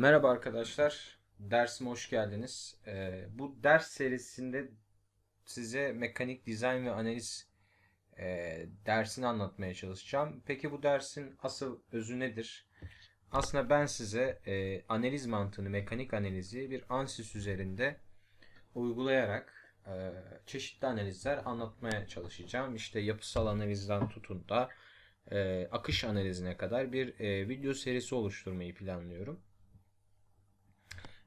Merhaba arkadaşlar, dersime hoş geldiniz. Ee, bu ders serisinde size mekanik dizayn ve analiz e, dersini anlatmaya çalışacağım. Peki bu dersin asıl özü nedir? Aslında ben size e, analiz mantığını, mekanik analizi bir ANSYS üzerinde uygulayarak e, çeşitli analizler anlatmaya çalışacağım. İşte yapısal analizden tutun da e, akış analizine kadar bir e, video serisi oluşturmayı planlıyorum.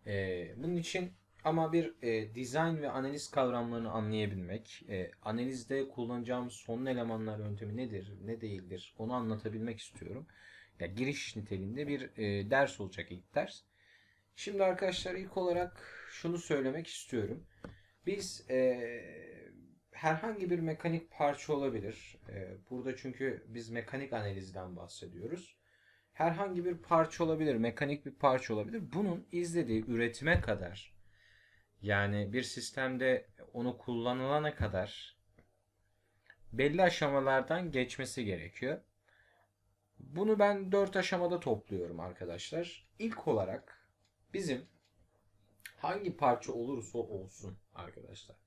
E, bunun için ama bir e, dizayn ve analiz kavramlarını anlayabilmek, e, analizde kullanacağımız son elemanlar yöntemi nedir, ne değildir onu anlatabilmek istiyorum. Ya giriş niteliğinde bir e, ders olacak ilk ders. Şimdi arkadaşlar ilk olarak şunu söylemek istiyorum. Biz e, herhangi bir mekanik parça olabilir. E, burada çünkü biz mekanik analizden bahsediyoruz herhangi bir parça olabilir, mekanik bir parça olabilir. Bunun izlediği üretime kadar yani bir sistemde onu kullanılana kadar belli aşamalardan geçmesi gerekiyor. Bunu ben dört aşamada topluyorum arkadaşlar. İlk olarak bizim hangi parça olursa olsun arkadaşlar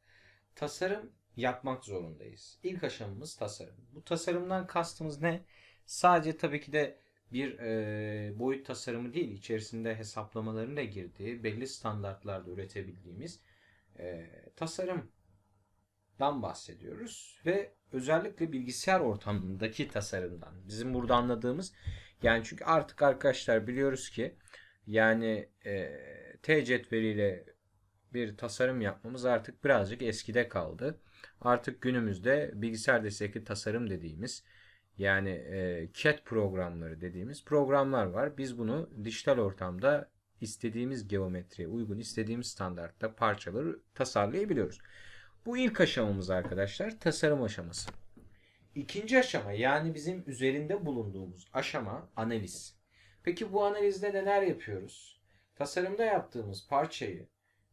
tasarım yapmak zorundayız. İlk aşamamız tasarım. Bu tasarımdan kastımız ne? Sadece tabii ki de bir e, boyut tasarımı değil, içerisinde hesaplamaların da girdiği, belli standartlarda üretebildiğimiz e, tasarımdan bahsediyoruz. Ve özellikle bilgisayar ortamındaki tasarımdan. Bizim burada anladığımız, yani çünkü artık arkadaşlar biliyoruz ki yani e, T cetveliyle bir tasarım yapmamız artık birazcık eskide kaldı. Artık günümüzde bilgisayar destekli tasarım dediğimiz yani e, CAD programları dediğimiz programlar var. Biz bunu dijital ortamda istediğimiz geometriye uygun, istediğimiz standartta parçaları tasarlayabiliyoruz. Bu ilk aşamamız arkadaşlar tasarım aşaması. İkinci aşama yani bizim üzerinde bulunduğumuz aşama analiz. Peki bu analizde neler yapıyoruz? Tasarımda yaptığımız parçayı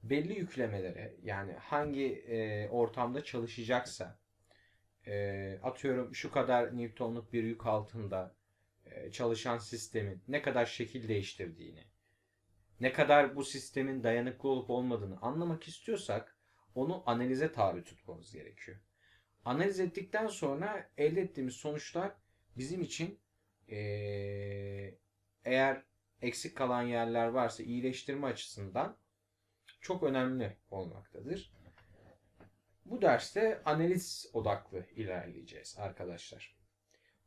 belli yüklemelere yani hangi e, ortamda çalışacaksa e, atıyorum şu kadar Newton'luk bir yük altında e, çalışan sistemin ne kadar şekil değiştirdiğini, ne kadar bu sistemin dayanıklı olup olmadığını anlamak istiyorsak onu analize tabi tutmamız gerekiyor. Analiz ettikten sonra elde ettiğimiz sonuçlar bizim için e, eğer eksik kalan yerler varsa iyileştirme açısından çok önemli olmaktadır. Bu derste analiz odaklı ilerleyeceğiz arkadaşlar.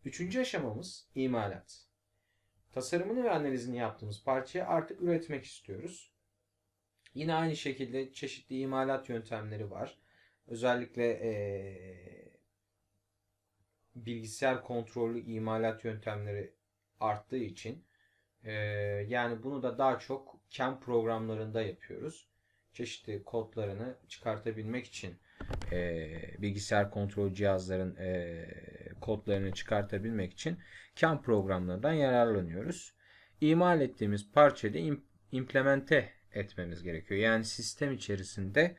Üçüncü aşamamız imalat. Tasarımını ve analizini yaptığımız parçayı artık üretmek istiyoruz. Yine aynı şekilde çeşitli imalat yöntemleri var. Özellikle ee, bilgisayar kontrollü imalat yöntemleri arttığı için e, yani bunu da daha çok CAM programlarında yapıyoruz. Çeşitli kodlarını çıkartabilmek için e, bilgisayar kontrol cihazların e, kodlarını çıkartabilmek için CAM programlarından yararlanıyoruz. İmal ettiğimiz parçayı im, implemente etmemiz gerekiyor. Yani sistem içerisinde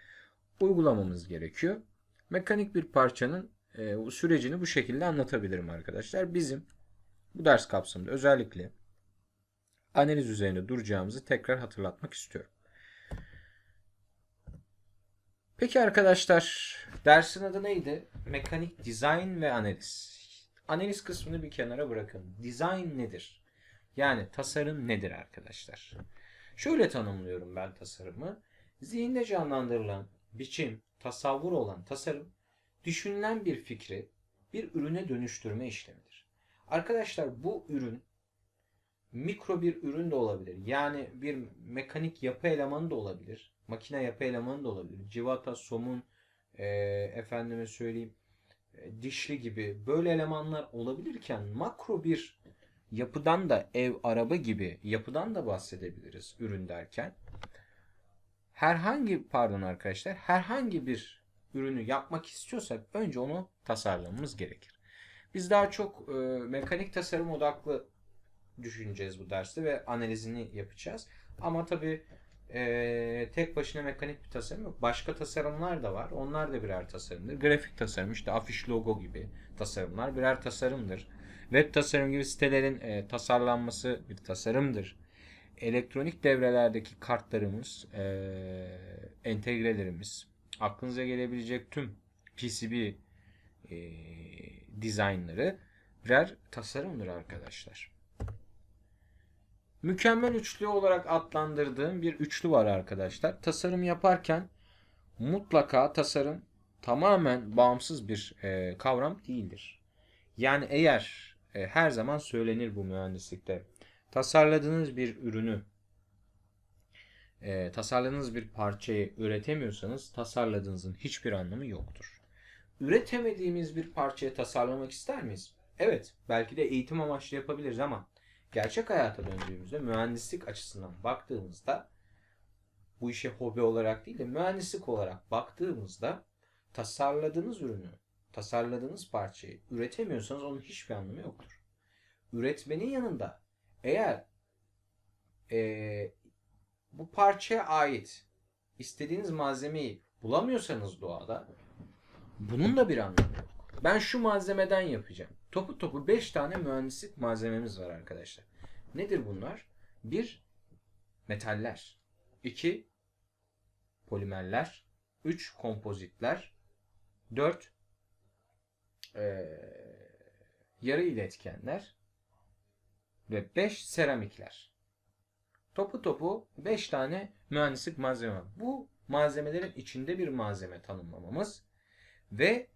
uygulamamız gerekiyor. Mekanik bir parçanın e, sürecini bu şekilde anlatabilirim arkadaşlar. Bizim bu ders kapsamında özellikle analiz üzerine duracağımızı tekrar hatırlatmak istiyorum. Peki arkadaşlar dersin adı neydi? Mekanik dizayn ve analiz. Analiz kısmını bir kenara bırakın. Dizayn nedir? Yani tasarım nedir arkadaşlar? Şöyle tanımlıyorum ben tasarımı. Zihinde canlandırılan biçim, tasavvur olan tasarım, düşünülen bir fikri bir ürüne dönüştürme işlemidir. Arkadaşlar bu ürün mikro bir ürün de olabilir. Yani bir mekanik yapı elemanı da olabilir. Makine yapı elemanı da olabilir. Civata, somun, e, efendime söyleyeyim e, dişli gibi böyle elemanlar olabilirken makro bir yapıdan da ev, araba gibi yapıdan da bahsedebiliriz ürün derken. Herhangi pardon arkadaşlar herhangi bir ürünü yapmak istiyorsak önce onu tasarlamamız gerekir. Biz daha çok e, mekanik tasarım odaklı düşüneceğiz bu derste ve analizini yapacağız. Ama tabi e, tek başına mekanik bir tasarım yok. Başka tasarımlar da var. Onlar da birer tasarımdır. Grafik tasarım işte afiş logo gibi tasarımlar birer tasarımdır. Web tasarım gibi sitelerin e, tasarlanması bir tasarımdır. elektronik devrelerdeki kartlarımız, e, entegrelerimiz, aklınıza gelebilecek tüm PCB e, dizaynları birer tasarımdır arkadaşlar. Mükemmel üçlü olarak adlandırdığım bir üçlü var arkadaşlar. Tasarım yaparken mutlaka tasarım tamamen bağımsız bir e, kavram değildir. Yani eğer e, her zaman söylenir bu mühendislikte. Tasarladığınız bir ürünü, e, tasarladığınız bir parçayı üretemiyorsanız tasarladığınızın hiçbir anlamı yoktur. Üretemediğimiz bir parçayı tasarlamak ister miyiz? Evet, belki de eğitim amaçlı yapabiliriz ama gerçek hayata döndüğümüzde mühendislik açısından baktığımızda bu işe hobi olarak değil de mühendislik olarak baktığımızda tasarladığınız ürünü, tasarladığınız parçayı üretemiyorsanız onun hiçbir anlamı yoktur. Üretmenin yanında eğer e, bu parçaya ait istediğiniz malzemeyi bulamıyorsanız doğada bunun da bir anlamı yok. Ben şu malzemeden yapacağım. Topu topu 5 tane mühendislik malzememiz var arkadaşlar. Nedir bunlar? 1. Metaller. 2. Polimerler. 3. Kompozitler. 4. Ee, yarı iletkenler. Ve 5. Seramikler. Topu topu 5 tane mühendislik malzeme. Bu malzemelerin içinde bir malzeme tanımlamamız ve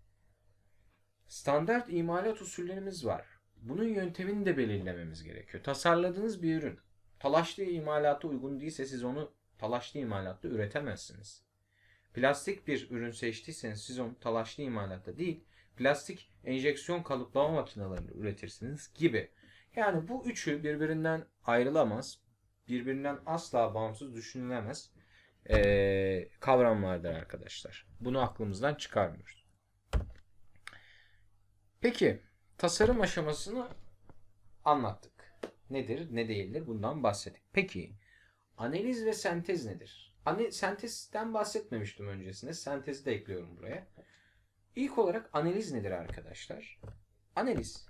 standart imalat usullerimiz var. Bunun yöntemini de belirlememiz gerekiyor. Tasarladığınız bir ürün talaşlı imalata uygun değilse siz onu talaşlı imalatta üretemezsiniz. Plastik bir ürün seçtiyseniz siz onu talaşlı imalatta değil, plastik enjeksiyon kalıplama makinelerinde üretirsiniz gibi. Yani bu üçü birbirinden ayrılamaz, birbirinden asla bağımsız düşünülemez ee, kavramlardır arkadaşlar. Bunu aklımızdan çıkarmıyoruz. Peki tasarım aşamasını anlattık. Nedir, ne değildir bundan bahsettik. Peki analiz ve sentez nedir? Ani, sentezden bahsetmemiştim öncesinde. Sentezi de ekliyorum buraya. İlk olarak analiz nedir arkadaşlar? Analiz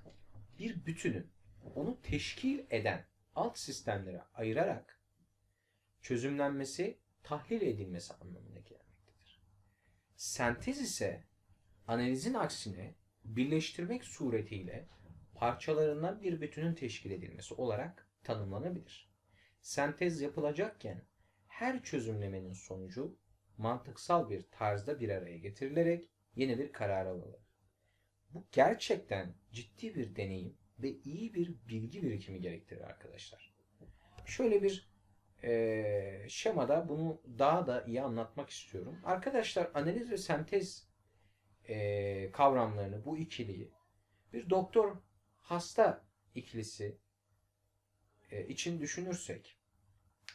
bir bütünün onu teşkil eden alt sistemlere ayırarak çözümlenmesi, tahlil edilmesi anlamına gelmektedir. Sentez ise analizin aksine birleştirmek suretiyle parçalarından bir bütünün teşkil edilmesi olarak tanımlanabilir. Sentez yapılacakken her çözümlemenin sonucu mantıksal bir tarzda bir araya getirilerek yeni bir karar alınır. Bu gerçekten ciddi bir deneyim ve iyi bir bilgi birikimi gerektirir arkadaşlar. Şöyle bir e, şemada bunu daha da iyi anlatmak istiyorum. Arkadaşlar analiz ve sentez e, kavramlarını, bu ikiliyi bir doktor hasta ikilisi e, için düşünürsek,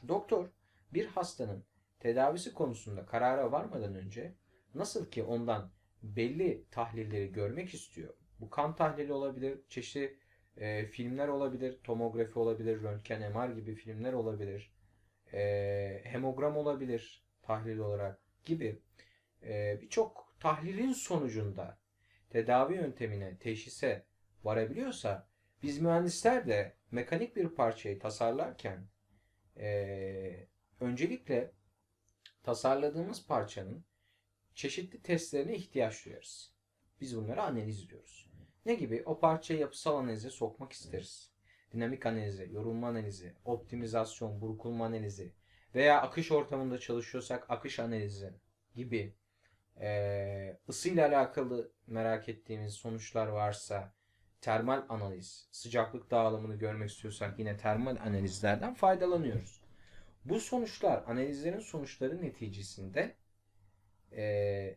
doktor bir hastanın tedavisi konusunda karara varmadan önce nasıl ki ondan belli tahlilleri görmek istiyor. Bu kan tahlili olabilir, çeşitli e, filmler olabilir, tomografi olabilir, röntgen, MR gibi filmler olabilir, e, hemogram olabilir tahlil olarak gibi e, birçok tahlilin sonucunda tedavi yöntemine, teşhise varabiliyorsa biz mühendisler de mekanik bir parçayı tasarlarken e, öncelikle tasarladığımız parçanın çeşitli testlerine ihtiyaç duyarız. Biz bunları analiz diyoruz. Ne gibi? O parçayı yapısal analize sokmak isteriz. Dinamik analizi, yorulma analizi, optimizasyon, burkulma analizi veya akış ortamında çalışıyorsak akış analizi gibi e, ısıyla alakalı merak ettiğimiz sonuçlar varsa termal analiz, sıcaklık dağılımını görmek istiyorsak yine termal analizlerden faydalanıyoruz. Bu sonuçlar, analizlerin sonuçları neticesinde e,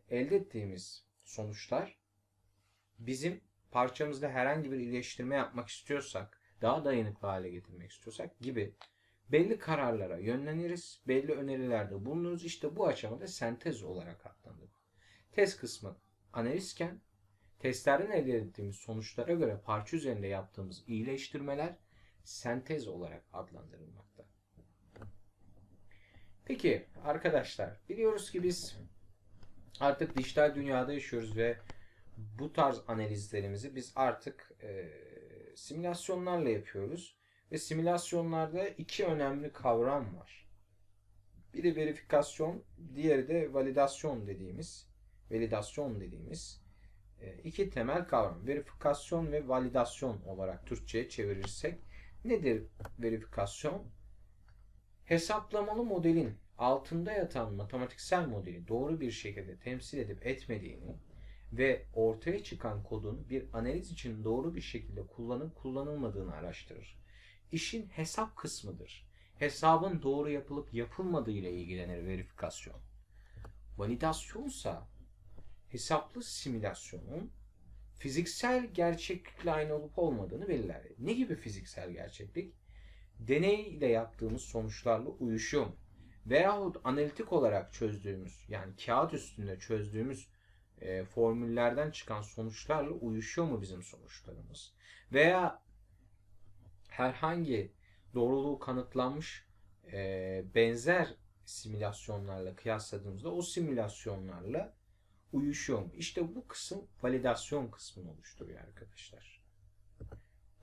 elde ettiğimiz sonuçlar bizim parçamızda herhangi bir iyileştirme yapmak istiyorsak, daha dayanıklı hale getirmek istiyorsak gibi belli kararlara yönleniriz, belli önerilerde bulunuruz. İşte bu aşamada sentez olarak adlandırılır. Test kısmı analizken testlerden elde ettiğimiz sonuçlara göre parça üzerinde yaptığımız iyileştirmeler sentez olarak adlandırılmakta. Peki arkadaşlar biliyoruz ki biz artık dijital dünyada yaşıyoruz ve bu tarz analizlerimizi biz artık e, simülasyonlarla yapıyoruz Ve simülasyonlarda iki önemli kavram var. Biri verifikasyon, diğeri de validasyon dediğimiz, validasyon dediğimiz e, iki temel kavram. Verifikasyon ve validasyon olarak Türkçe'ye çevirirsek nedir verifikasyon? Hesaplamalı modelin altında yatan matematiksel modeli doğru bir şekilde temsil edip etmediğini ve ortaya çıkan kodun bir analiz için doğru bir şekilde kullanıp kullanılmadığını araştırır. İşin hesap kısmıdır. Hesabın doğru yapılıp yapılmadığı ile ilgilenir verifikasyon. Validasyonsa hesaplı simülasyonun fiziksel gerçeklikle aynı olup olmadığını belirler. Ne gibi fiziksel gerçeklik? Deney ile yaptığımız sonuçlarla uyuşuyor mu? Veyahut analitik olarak çözdüğümüz yani kağıt üstünde çözdüğümüz e, formüllerden çıkan sonuçlarla uyuşuyor mu bizim sonuçlarımız? Veya herhangi doğruluğu kanıtlanmış e, benzer simülasyonlarla kıyasladığımızda o simülasyonlarla uyuşuyor mu? İşte bu kısım validasyon kısmını oluşturuyor arkadaşlar.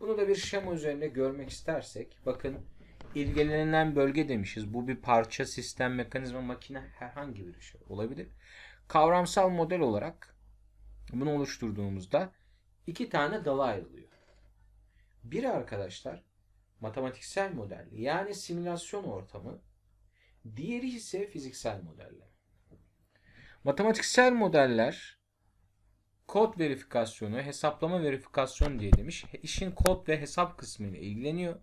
Bunu da bir şema üzerinde görmek istersek bakın ilgilenilen bölge demişiz. Bu bir parça, sistem, mekanizma, makine herhangi bir şey olabilir. Kavramsal model olarak bunu oluşturduğumuzda iki tane dala ayrılıyor. Biri arkadaşlar matematiksel model yani simülasyon ortamı, diğeri ise fiziksel modeller. Matematiksel modeller kod verifikasyonu, hesaplama verifikasyon diye demiş. İşin kod ve hesap kısmı ile ilgileniyor.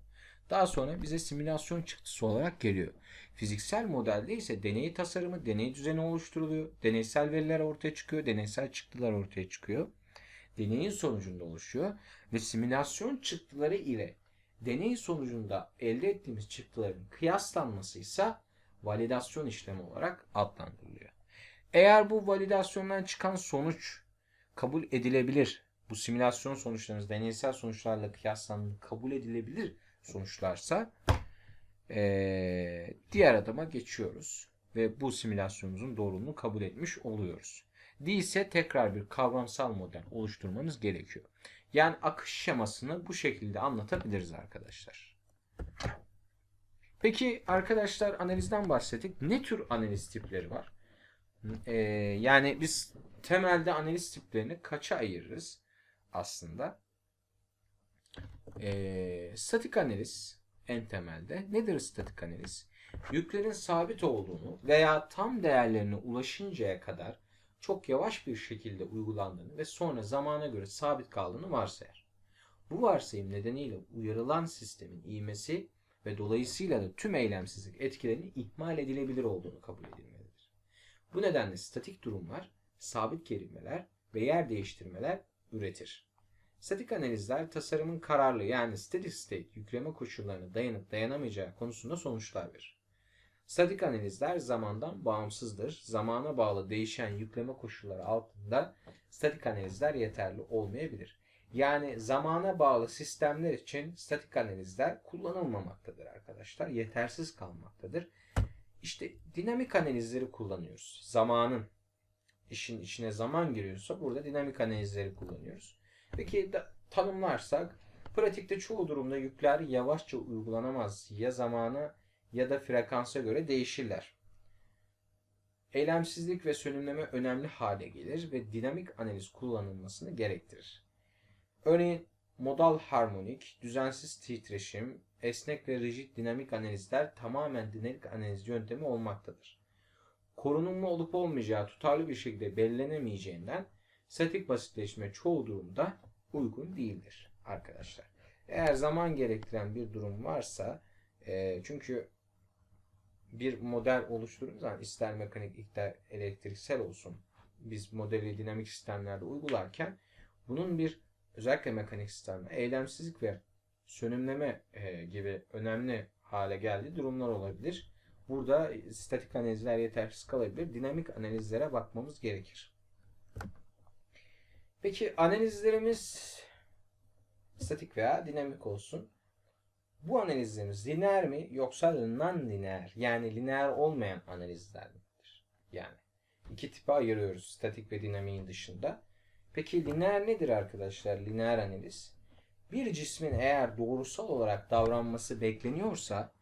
Daha sonra bize simülasyon çıktısı olarak geliyor. Fiziksel modelde ise deney tasarımı, deney düzeni oluşturuluyor. Deneysel veriler ortaya çıkıyor, deneysel çıktılar ortaya çıkıyor. Deneyin sonucunda oluşuyor ve simülasyon çıktıları ile deney sonucunda elde ettiğimiz çıktıların kıyaslanması ise validasyon işlemi olarak adlandırılıyor. Eğer bu validasyondan çıkan sonuç kabul edilebilir, bu simülasyon sonuçlarınız deneysel sonuçlarla kıyaslandığında kabul edilebilir sonuçlarsa ee, diğer adıma geçiyoruz ve bu simülasyonumuzun doğruluğunu kabul etmiş oluyoruz. Değilse tekrar bir kavramsal model oluşturmanız gerekiyor. Yani akış şemasını bu şekilde anlatabiliriz arkadaşlar. Peki arkadaşlar analizden bahsettik. Ne tür analiz tipleri var? Ee, yani biz temelde analiz tiplerini kaça ayırırız aslında? Ee, statik analiz en temelde. Nedir statik analiz? Yüklerin sabit olduğunu veya tam değerlerine ulaşıncaya kadar çok yavaş bir şekilde uygulandığını ve sonra zamana göre sabit kaldığını varsayar. Bu varsayım nedeniyle uyarılan sistemin ivmesi ve dolayısıyla da tüm eylemsizlik etkilerinin ihmal edilebilir olduğunu kabul edilmelidir. Bu nedenle statik durumlar, sabit gerimeler ve yer değiştirmeler üretir. Statik analizler tasarımın kararlı yani steady state yükleme koşullarına dayanıp dayanamayacağı konusunda sonuçlar verir. Statik analizler zamandan bağımsızdır. Zamana bağlı değişen yükleme koşulları altında statik analizler yeterli olmayabilir. Yani zamana bağlı sistemler için statik analizler kullanılmamaktadır arkadaşlar. Yetersiz kalmaktadır. İşte dinamik analizleri kullanıyoruz. Zamanın işin içine zaman giriyorsa burada dinamik analizleri kullanıyoruz. Peki da, tanımlarsak pratikte çoğu durumda yükler yavaşça uygulanamaz. Ya zamana ya da frekansa göre değişirler. Eylemsizlik ve sönümleme önemli hale gelir ve dinamik analiz kullanılmasını gerektirir. Örneğin modal harmonik, düzensiz titreşim, esnek ve rigid dinamik analizler tamamen dinamik analiz yöntemi olmaktadır. Korunumlu olup olmayacağı tutarlı bir şekilde belirlenemeyeceğinden statik basitleşme çoğu durumda uygun değildir arkadaşlar. Eğer zaman gerektiren bir durum varsa e, çünkü bir model oluşturduğumuz zaman ister mekanik ister elektriksel olsun biz modeli dinamik sistemlerde uygularken bunun bir özellikle mekanik sistemde eylemsizlik ve sönümleme e, gibi önemli hale geldiği durumlar olabilir. Burada statik analizler yetersiz kalabilir. Dinamik analizlere bakmamız gerekir. Peki analizlerimiz statik veya dinamik olsun. Bu analizlerimiz lineer mi yoksa non-lineer yani lineer olmayan analizler midir? Yani iki tipe ayırıyoruz statik ve dinamiğin dışında. Peki lineer nedir arkadaşlar? Lineer analiz. Bir cismin eğer doğrusal olarak davranması bekleniyorsa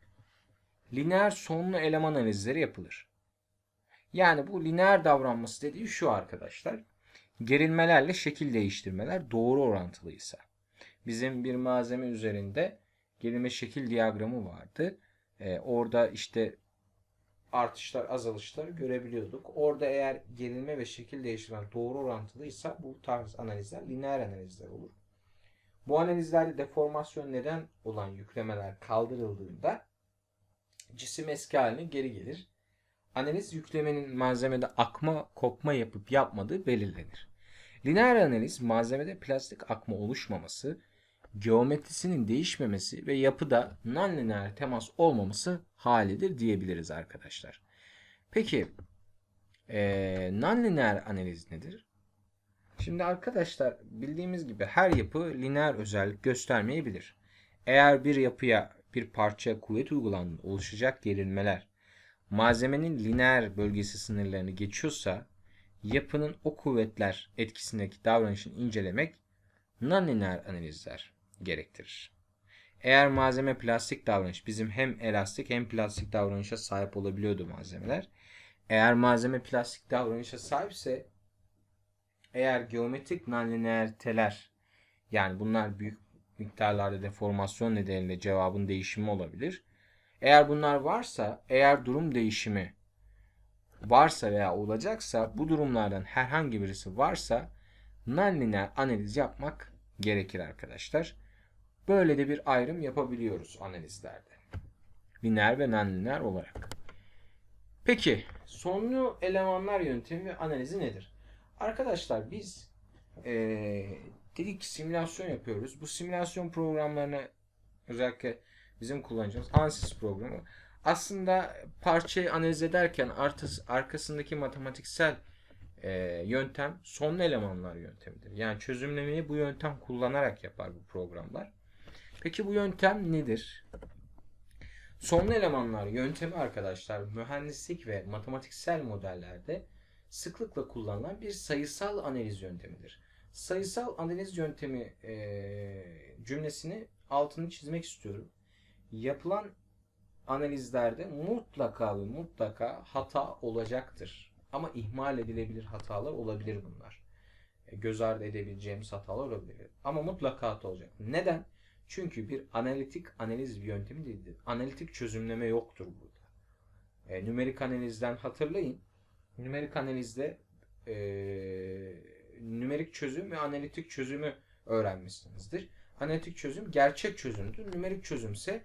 lineer sonlu eleman analizleri yapılır. Yani bu lineer davranması dediği şu arkadaşlar. Gerilmelerle şekil değiştirmeler doğru orantılıysa. Bizim bir malzeme üzerinde gerilme şekil diyagramı vardı. Ee, orada işte artışlar azalışları görebiliyorduk. Orada eğer gerilme ve şekil değiştirme doğru orantılıysa bu tarz analizler lineer analizler olur. Bu analizlerde deformasyon neden olan yüklemeler kaldırıldığında cisim eski haline geri gelir. Analiz yüklemenin malzemede akma, kopma yapıp yapmadığı belirlenir. Lineer analiz malzemede plastik akma oluşmaması, geometrisinin değişmemesi ve yapıda non-lineer temas olmaması halidir diyebiliriz arkadaşlar. Peki e, non-lineer analiz nedir? Şimdi arkadaşlar bildiğimiz gibi her yapı lineer özellik göstermeyebilir. Eğer bir yapıya bir parçaya kuvvet uygulandığında oluşacak gerilmeler malzemenin lineer bölgesi sınırlarını geçiyorsa yapının o kuvvetler etkisindeki davranışını incelemek non-lineer analizler gerektirir. Eğer malzeme plastik davranış bizim hem elastik hem plastik davranışa sahip olabiliyordu malzemeler. Eğer malzeme plastik davranışa sahipse eğer geometrik nonlineariteler yani bunlar büyük miktarlarda deformasyon nedeniyle cevabın değişimi olabilir. Eğer bunlar varsa, eğer durum değişimi varsa veya olacaksa bu durumlardan herhangi birisi varsa nonlinear analiz yapmak gerekir arkadaşlar. Böyle de bir ayrım yapabiliyoruz analizlerde. Lineer ve nonlinear olarak. Peki sonlu elemanlar yöntemi ve analizi nedir? Arkadaşlar biz ee, dedik simülasyon yapıyoruz. Bu simülasyon programlarını özellikle bizim kullanacağımız ANSYS programı aslında parçayı analiz ederken artıs, arkasındaki matematiksel e, yöntem sonlu elemanlar yöntemidir. Yani çözümlemeyi bu yöntem kullanarak yapar bu programlar. Peki bu yöntem nedir? Sonlu elemanlar yöntemi arkadaşlar mühendislik ve matematiksel modellerde sıklıkla kullanılan bir sayısal analiz yöntemidir. Sayısal analiz yöntemi e, cümlesini altını çizmek istiyorum. Yapılan analizlerde mutlaka ve mutlaka hata olacaktır. Ama ihmal edilebilir hatalar olabilir bunlar. E, göz ardı edebileceğimiz hatalar olabilir. Ama mutlaka hata olacak. Neden? Çünkü bir analitik analiz yöntemi değildir. Analitik çözümleme yoktur burada. E, nümerik analizden hatırlayın. Nümerik analizde e, nümerik çözüm ve analitik çözümü öğrenmişsinizdir. Analitik çözüm gerçek çözümdür. Nümerik çözümse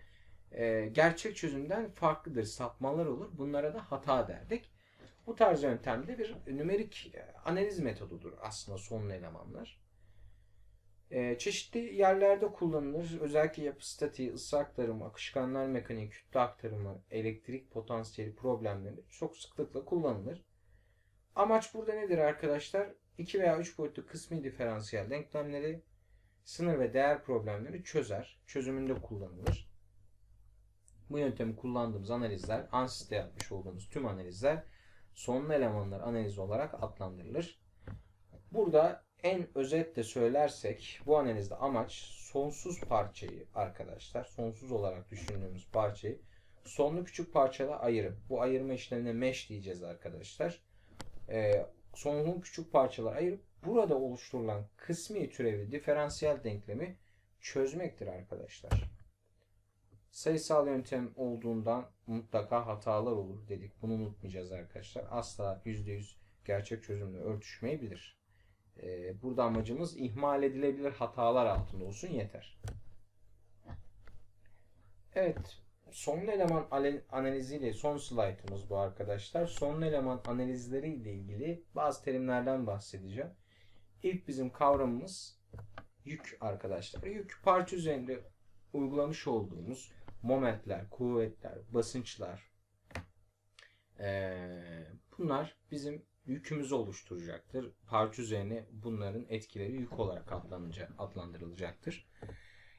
e, gerçek çözümden farklıdır. Sapmalar olur. Bunlara da hata derdik. Bu tarz yöntemde bir nümerik analiz metodudur aslında sonlu elemanlar. E, çeşitli yerlerde kullanılır. Özellikle yapı statiği, ısı aktarımı, akışkanlar mekaniği, kütle aktarımı, elektrik potansiyeli problemleri çok sıklıkla kullanılır. Amaç burada nedir arkadaşlar? 2 veya 3 boyutlu kısmi diferansiyel denklemleri, sınır ve değer problemleri çözer. Çözümünde kullanılır. Bu yöntemi kullandığımız analizler, ANSYS'te yapmış olduğumuz tüm analizler sonlu elemanlar analizi olarak adlandırılır. Burada en özetle söylersek bu analizde amaç sonsuz parçayı arkadaşlar, sonsuz olarak düşündüğümüz parçayı sonlu küçük parçalara ayırıp bu ayırma işlemine mesh diyeceğiz arkadaşlar. Ee, sonlu küçük parçalar ayırıp burada oluşturulan kısmi türevi diferansiyel denklemi çözmektir arkadaşlar. Sayısal yöntem olduğundan mutlaka hatalar olur dedik. Bunu unutmayacağız arkadaşlar. Asla %100 gerçek çözümle örtüşmeyebilir. Ee, burada amacımız ihmal edilebilir hatalar altında olsun yeter. Evet. Sonlu eleman analiziyle son slaytımız bu arkadaşlar. Sonlu eleman analizleri ile ilgili bazı terimlerden bahsedeceğim. İlk bizim kavramımız yük arkadaşlar. Yük parça üzerinde uygulamış olduğumuz momentler, kuvvetler, basınçlar ee, bunlar bizim yükümüzü oluşturacaktır. Parça üzerine bunların etkileri yük olarak adlandırılacaktır.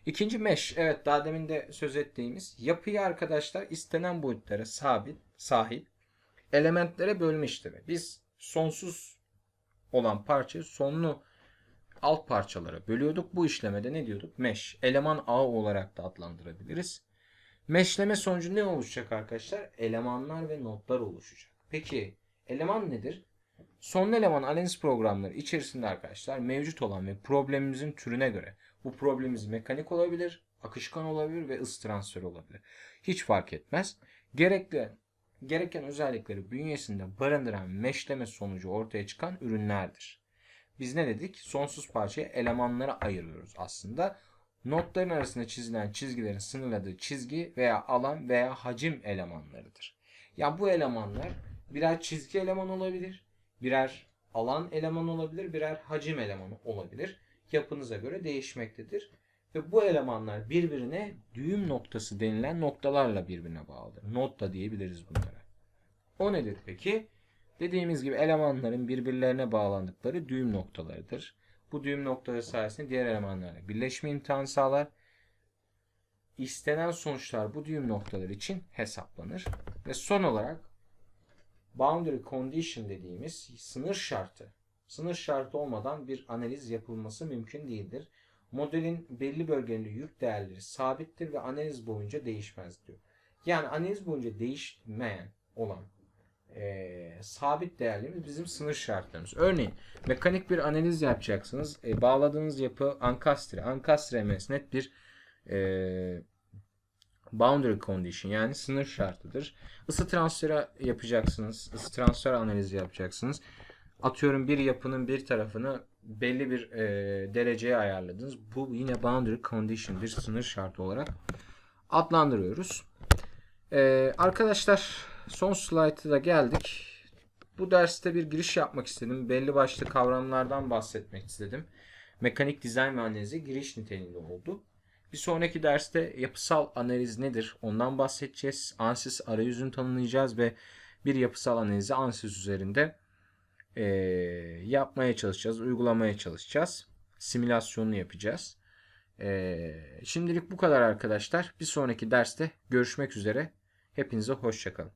İkinci mesh, evet daha demin de söz ettiğimiz yapıyı arkadaşlar istenen boyutlara sabit, sahip elementlere bölme. Biz sonsuz olan parçayı sonlu alt parçalara bölüyorduk. Bu işlemede ne diyorduk? Mesh. Eleman ağı olarak da adlandırabiliriz. Meşleme sonucu ne oluşacak arkadaşlar? Elemanlar ve notlar oluşacak. Peki eleman nedir? Son eleman analiz programları içerisinde arkadaşlar mevcut olan ve problemimizin türüne göre bu problemimiz mekanik olabilir, akışkan olabilir ve ısı transferi olabilir. Hiç fark etmez. Gerekli gereken özellikleri bünyesinde barındıran meşleme sonucu ortaya çıkan ürünlerdir. Biz ne dedik? Sonsuz parçaya elemanlara ayırıyoruz aslında. Notların arasında çizilen çizgilerin sınırladığı çizgi veya alan veya hacim elemanlarıdır. Ya bu elemanlar birer çizgi eleman olabilir, birer alan eleman olabilir, birer hacim elemanı olabilir. Yapınıza göre değişmektedir. Ve bu elemanlar birbirine düğüm noktası denilen noktalarla birbirine bağlıdır. Not da diyebiliriz bunlara. O nedir peki? Dediğimiz gibi elemanların birbirlerine bağlandıkları düğüm noktalarıdır. Bu düğüm noktaları sayesinde diğer elemanlarla birleşme imkanı sağlar. İstenen sonuçlar bu düğüm noktaları için hesaplanır. Ve son olarak boundary condition dediğimiz sınır şartı. Sınır şartı olmadan bir analiz yapılması mümkün değildir. Modelin belli bölgelerinde yük değerleri sabittir ve analiz boyunca değişmez diyor. Yani analiz boyunca değişmeyen olan e, sabit değerlerimiz bizim sınır şartlarımız. Örneğin mekanik bir analiz yapacaksınız. E, bağladığınız yapı ankastre. Ankastre MS net bir e, boundary condition yani sınır şartıdır. Isı transferi yapacaksınız. Isı transfer analizi yapacaksınız. Atıyorum bir yapının bir tarafını belli bir e, dereceye ayarladınız. Bu yine boundary condition bir sınır şartı olarak adlandırıyoruz. E, arkadaşlar son slayta da geldik. Bu derste bir giriş yapmak istedim. Belli başlı kavramlardan bahsetmek istedim. Mekanik dizayn ve analize giriş niteliğinde oldu. Bir sonraki derste yapısal analiz nedir ondan bahsedeceğiz. ANSYS arayüzünü tanımlayacağız ve bir yapısal analizi ANSYS üzerinde e, yapmaya çalışacağız, uygulamaya çalışacağız. Simülasyonunu yapacağız. E, şimdilik bu kadar arkadaşlar. Bir sonraki derste görüşmek üzere. Hepinize hoşçakalın.